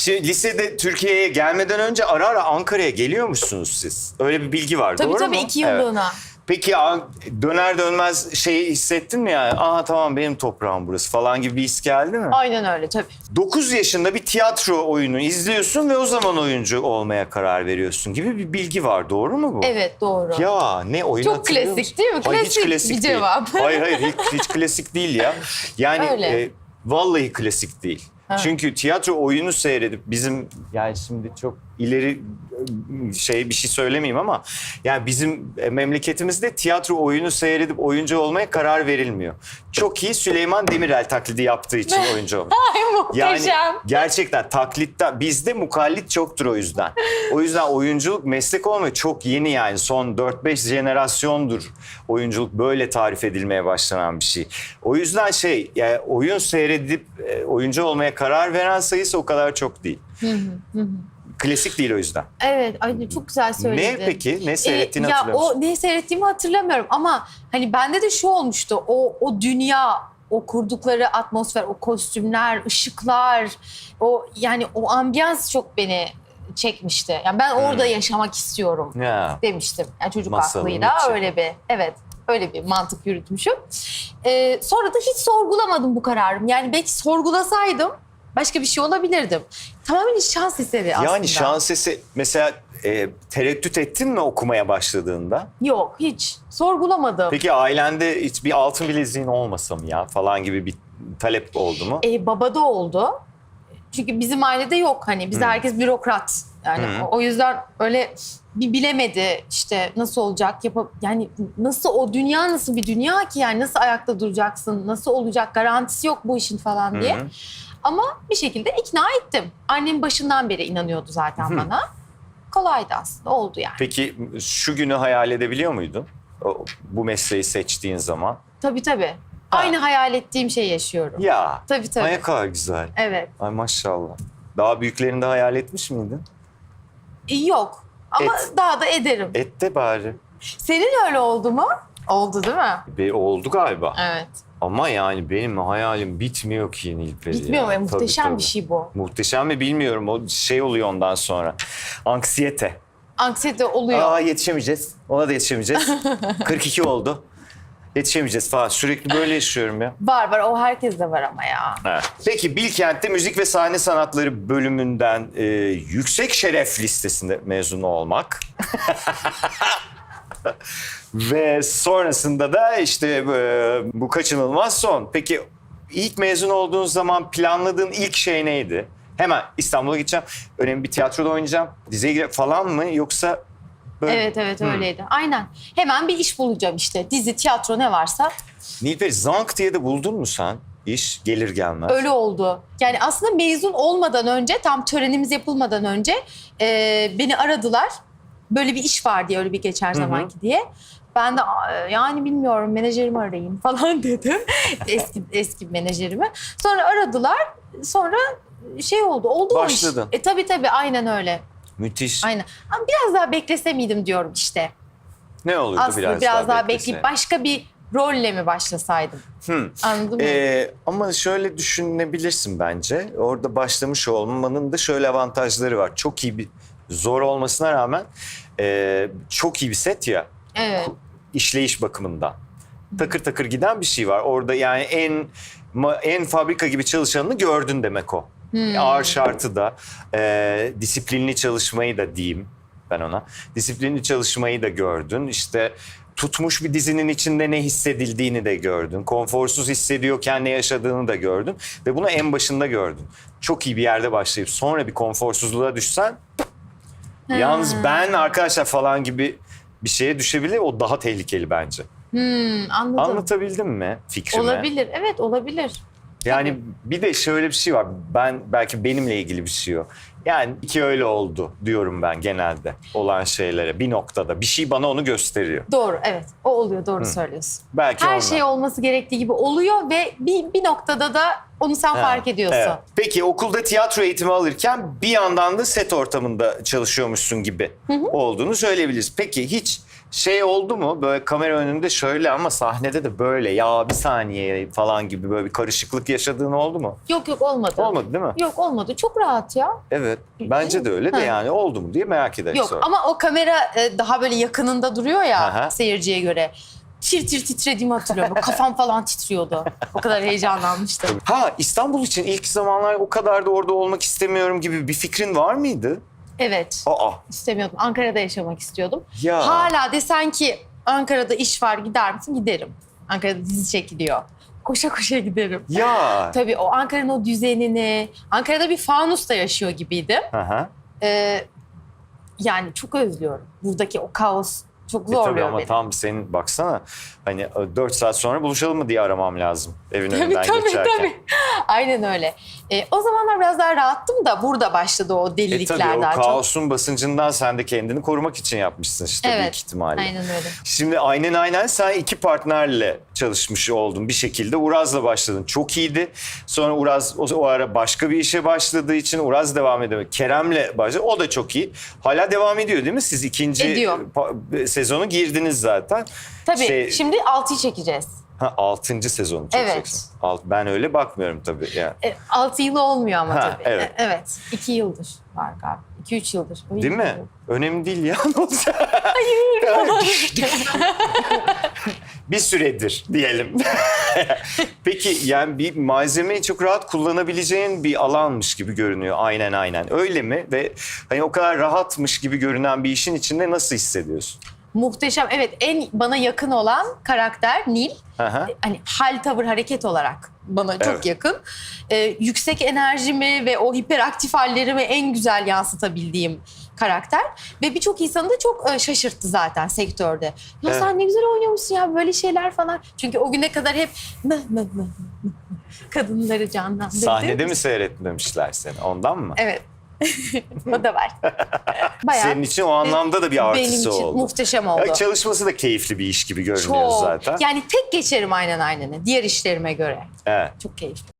Şimdi lisede Türkiye'ye gelmeden önce ara ara Ankara'ya geliyormuşsunuz siz. Öyle bir bilgi var Tabii doğru tabii mu? iki yıllığına. Peki a- döner dönmez şeyi hissettin mi yani? Aa tamam benim toprağım burası falan gibi bir his geldi mi? Aynen öyle tabii. 9 yaşında bir tiyatro oyunu izliyorsun ve o zaman oyuncu olmaya karar veriyorsun gibi bir bilgi var. Doğru mu bu? Evet doğru. Ya ne oyun Çok hatırlıyor klasik musun? değil mi? Ay, Klasik bir değil. cevap. Hayır hayır hiç, hiç klasik değil ya. Yani Öyle. e, vallahi klasik değil. Çünkü tiyatro oyunu seyredip bizim yani şimdi çok ileri şey bir şey söylemeyeyim ama yani bizim e, memleketimizde tiyatro oyunu seyredip oyuncu olmaya karar verilmiyor. Çok iyi Süleyman Demirel taklidi yaptığı için oyuncu olmuş. Ay Yani muhteşem. gerçekten taklitte bizde mukallit çoktur o yüzden. O yüzden oyunculuk meslek olmuyor çok yeni yani son 4-5 jenerasyondur oyunculuk böyle tarif edilmeye başlanan bir şey. O yüzden şey yani oyun seyredip e, oyuncu olmaya karar veren sayısı o kadar çok değil. Klasik değil o yüzden. Evet ay çok güzel söyledin. Ne peki? Ne seyrettiğini Ee, ya hatırlıyor musun? o ne seyrettiğimi hatırlamıyorum ama hani bende de şu olmuştu. O o dünya, o kurdukları atmosfer, o kostümler, ışıklar, o yani o ambiyans çok beni çekmişti. Yani ben orada Hmm. yaşamak istiyorum Ya. demiştim. Yani çocuk Masalın aklıyla içi. öyle bir evet öyle bir mantık yürütmüşüm. Ee, sonra da hiç sorgulamadım bu kararım. Yani belki sorgulasaydım başka bir şey olabilirdim. Tamamen şans eseri aslında. Yani şans eseri mesela e, tereddüt ettin mi okumaya başladığında? Yok hiç sorgulamadım. Peki ailende hiç bir altın bileziğin olmasa mı ya falan gibi bir talep oldu mu? E, babada oldu. Çünkü bizim ailede yok hani bizde herkes bürokrat. Yani Hı. o- yüzden öyle bir bilemedi işte nasıl olacak yapa yani nasıl o dünya nasıl bir dünya ki yani nasıl ayakta duracaksın nasıl olacak garantisi yok bu işin falan diye. Hı hı. Ama bir şekilde ikna ettim. Annem başından beri inanıyordu zaten bana. Kolaydı aslında oldu yani. Peki şu günü hayal edebiliyor muydun? O, bu mesleği seçtiğin zaman. Tabii tabii. Aynı hayal ettiğim şeyi yaşıyorum. Ya Tabii tabii. ay ne kadar güzel. Evet. Ay maşallah. Daha büyüklerini de hayal etmiş miydin? E, Yok. Ama Et. daha da ederim. Et de bari. Senin öyle oldu mu? Oldu değil mi? Be, oldu galiba. Evet. Ama yani benim hayalim bitmiyor ki Nilperi. Bitmiyor ya. mu? Tabii, Muhteşem tabii. bir şey bu. Muhteşem mi bilmiyorum. O şey oluyor ondan sonra. Anksiyete. Anksiyete oluyor. Aa yetişemeyeceğiz. Ona da yetişemeyeceğiz. 42 oldu. Yetişemeyeceğiz falan. Sürekli böyle yaşıyorum ya. Var var o herkeste var ama ya. Evet. Peki Bilkent'te müzik ve sahne sanatları bölümünden e, yüksek şeref listesinde mezun olmak. ve sonrasında da işte e, bu kaçınılmaz son. Peki ilk mezun olduğun zaman planladığın ilk şey neydi? Hemen İstanbul'a gideceğim. Önemli bir tiyatroda oynayacağım. Diziye gire falan mı yoksa böyle... Evet evet öyleydi. Aynen. Hemen bir iş bulacağım işte. Dizi, tiyatro ne varsa Nilperi Zank diye de buldun mu sen? İş gelir gelmez. öyle oldu. Yani aslında mezun olmadan önce, tam törenimiz yapılmadan önce e, beni aradılar. Böyle bir iş var diye, öyle bir geçer zamanki diye. Ben de "Aa, yani bilmiyorum menajerimi arayayım falan dedim. eski eski menajerimi. Sonra aradılar. Sonra şey oldu. Oldu o iş. Başladın. E tabii tabii aynen öyle. Müthiş. Aynen. Ama biraz daha beklese miydim diyorum işte. Ne olurdu Aslında biraz, biraz, daha, beklese? bekleyip başka bir rolle mi başlasaydım? Hı. Anladın mı? Ee, ama şöyle düşünebilirsin bence. Orada başlamış olmanın da şöyle avantajları var. Çok iyi bir zor olmasına rağmen e, çok iyi bir set ya evet. işleyiş bakımından. Takır takır giden bir şey var. Orada yani en en fabrika gibi çalışanını gördün demek o. Ağır şartı da e, disiplinli çalışmayı da diyeyim ben ona. Disiplinli çalışmayı da gördün. İşte tutmuş bir dizinin içinde ne hissedildiğini de gördün. Konforsuz hissediyorken ne yaşadığını da gördün. Ve bunu en başında gördün. Çok iyi bir yerde başlayıp sonra bir konforsuzluğa düşsen yalnız ben arkadaşlar falan gibi bir şeye düşebilir. O daha tehlikeli bence. Hmm, anladım. Anlatabildim mi fikrimi? Olabilir. Evet olabilir. Yani bir de şöyle bir şey var. Ben belki benimle ilgili bir şey o. Yani iki öyle oldu diyorum ben genelde olan şeylere bir noktada. Bir şey bana onu gösteriyor. Doğru evet. O oluyor doğru söylüyorsun. Belki Her ondan. şey olması gerektiği gibi oluyor ve bir, bir noktada da onu sen Ha, fark ediyorsun. evet. Peki okulda tiyatro eğitimi alırken bir yandan da set ortamında çalışıyormuşsun gibi olduğunu söyleyebiliriz. Peki hiç Şey oldu mu böyle kamera önünde şöyle ama sahnede de böyle ya bir saniye falan gibi böyle bir karışıklık yaşadığın oldu mu? Yok yok olmadı. Olmadı değil mi? Yok olmadı. Çok rahat ya. Evet. Bence de öyle de Ha. yani oldu mu diye merak ederek Yok sordum. ama o kamera e, daha böyle yakınında duruyor ya Aha. seyirciye göre. Tir tir titrediğimi hatırlıyorum. Kafam falan titriyordu. O kadar heyecanlanmıştım. Ha İstanbul için ilk zamanlar o kadar da orada olmak istemiyorum gibi bir fikrin var mıydı? Evet. Aa istemiyordum. Ankara'da yaşamak istiyordum. ya. Hala desen ki Ankara'da iş var gider misin? Giderim. Ankara'da dizi çekiliyor. Koşa koşa giderim. Ya. Tabii o Ankara'nın o düzenini, Ankara'da bir fanusta yaşıyor gibiydim. Aha. Ee, yani çok özlüyorum. Buradaki o kaos çok E tabii zorluyor ama beni. tam senin baksana hani 4 saat sonra buluşalım mı diye aramam lazım evin Tabii önünden tabii geçerken. tabii. Aynen öyle. Ee, o zamanlar biraz daha rahattım da burada başladı o E delilikler tabii o daha çok. kaosun basıncından sen de kendini korumak için yapmışsın işte Evet, büyük ihtimalle. Aynen öyle. Şimdi aynen aynen sen iki partnerle çalışmış oldun bir şekilde. Uraz'la başladın. Çok iyiydi. Sonra Uraz o, o ara başka bir işe başladığı için Uraz devam ediyor. Kerem'le başladı. O da çok iyi. Hala devam ediyor değil mi? Siz ikinci Ediyor. pa- sezonu girdiniz zaten. Tabii Şey- şimdi 6'yı çekeceğiz. Ha, altıncı sezonu çekeceksin. Alt, ben öyle bakmıyorum tabii. Yani. E, 6 yılı olmuyor ama Ha, tabii. evet. E, evet. 2 yıldır var galiba. 2-3 yıldır. Değil mi? Önemli değil ya. Ne olacak? bir süredir diyelim. Peki yani bir malzemeyi çok rahat kullanabileceğin bir alanmış gibi görünüyor. Aynen aynen. Öyle mi? Ve hani o kadar rahatmış gibi görünen bir işin içinde nasıl hissediyorsun? Muhteşem. Evet en bana yakın olan karakter Nil. Aha. Hani hal, tavır, hareket olarak bana çok Evet. yakın. Ee, yüksek enerjimi ve o hiperaktif hallerimi en güzel yansıtabildiğim karakter. Ve birçok insanı da çok e, şaşırttı zaten sektörde. Ya Evet. sen ne güzel oynuyormuşsun ya böyle şeyler falan. Çünkü o güne kadar hep kadınları canlandırdı. Sahnede mi seyretmemişler seni? Ondan mı? Evet. o da var. Bayağı Senin için o anlamda da bir benim artısı için oldu. muhteşem oldu. Ya çalışması da keyifli bir iş gibi görünüyor Çok. zaten. Yani tek geçerim aynen aynını diğer işlerime göre. Evet. Çok keyifli.